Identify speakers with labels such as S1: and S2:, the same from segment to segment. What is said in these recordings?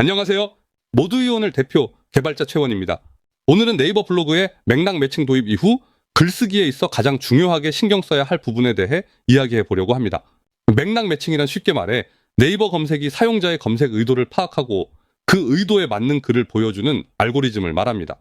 S1: 안녕하세요. 모두이온을 대표 개발자 최원입니다. 오늘은 네이버 블로그에 맥락 매칭 도입 이후 글쓰기에 있어 가장 중요하게 신경 써야 할 부분에 대해 이야기해 보려고 합니다. 맥락 매칭이란 쉽게 말해 네이버 검색이 사용자의 검색 의도를 파악하고 그 의도에 맞는 글을 보여주는 알고리즘을 말합니다.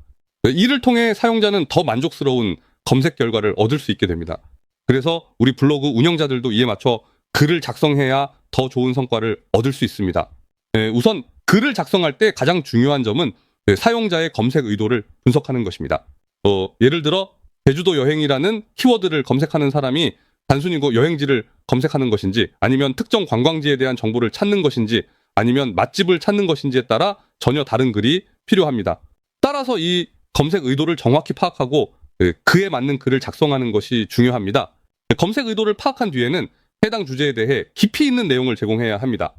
S1: 이를 통해 사용자는 더 만족스러운 검색 결과를 얻을 수 있게 됩니다. 그래서 우리 블로그 운영자들도 이에 맞춰 글을 작성해야 더 좋은 성과를 얻을 수 있습니다. 예, 우선 글을 작성할 때 가장 중요한 점은 그 사용자의 검색 의도를 분석하는 것입니다. 어, 예를 들어 제주도 여행이라는 키워드를 검색하는 사람이 단순히 그 여행지를 검색하는 것인지 아니면 특정 관광지에 대한 정보를 찾는 것인지 아니면 맛집을 찾는 것인지에 따라 전혀 다른 글이 필요합니다. 따라서 이 검색 의도를 정확히 파악하고 그, 그에 맞는 글을 작성하는 것이 중요합니다. 검색 의도를 파악한 뒤에는 해당 주제에 대해 깊이 있는 내용을 제공해야 합니다.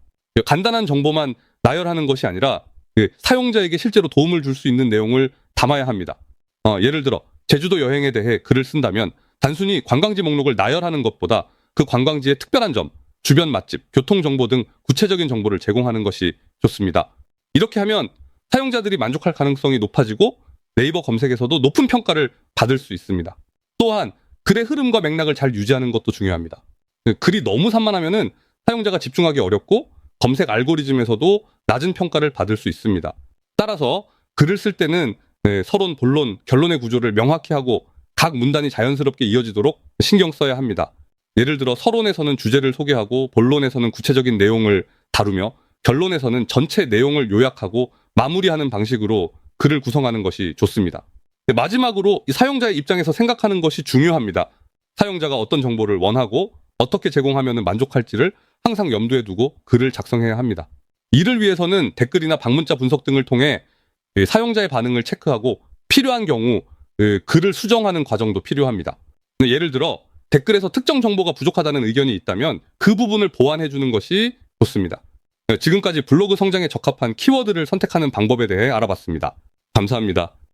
S1: 간단한 정보만 나열하는 것이 아니라 그 사용자에게 실제로 도움을 줄 수 있는 내용을 담아야 합니다. 어, 예를 들어 제주도 여행에 대해 글을 쓴다면 단순히 관광지 목록을 나열하는 것보다 그 관광지의 특별한 점, 주변 맛집, 교통 정보 등 구체적인 정보를 제공하는 것이 좋습니다. 이렇게 하면 사용자들이 만족할 가능성이 높아지고 네이버 검색에서도 높은 평가를 받을 수 있습니다. 또한 글의 흐름과 맥락을 잘 유지하는 것도 중요합니다. 그 글이 너무 산만하면은 사용자가 집중하기 어렵고 검색 알고리즘에서도 낮은 평가를 받을 수 있습니다. 따라서 글을 쓸 때는 네, 서론, 본론, 결론의 구조를 명확히 하고 각 문단이 자연스럽게 이어지도록 신경 써야 합니다. 예를 들어 서론에서는 주제를 소개하고 본론에서는 구체적인 내용을 다루며 결론에서는 전체 내용을 요약하고 마무리하는 방식으로 글을 구성하는 것이 좋습니다. 네, 마지막으로 이 사용자의 입장에서 생각하는 것이 중요합니다. 사용자가 어떤 정보를 원하고 어떻게 제공하면 만족할지를 항상 염두에 두고 글을 작성해야 합니다. 이를 위해서는 댓글이나 방문자 분석 등을 통해 예, 사용자의 반응을 체크하고 필요한 경우 예, 글을 수정하는 과정도 필요합니다. 네, 예를 들어 댓글에서 특정 정보가 부족하다는 의견이 있다면 그 부분을 보완해 주는 것이 좋습니다. 네, 지금까지 블로그 성장에 적합한 키워드를 선택하는 방법에 대해 알아봤습니다. 감사합니다.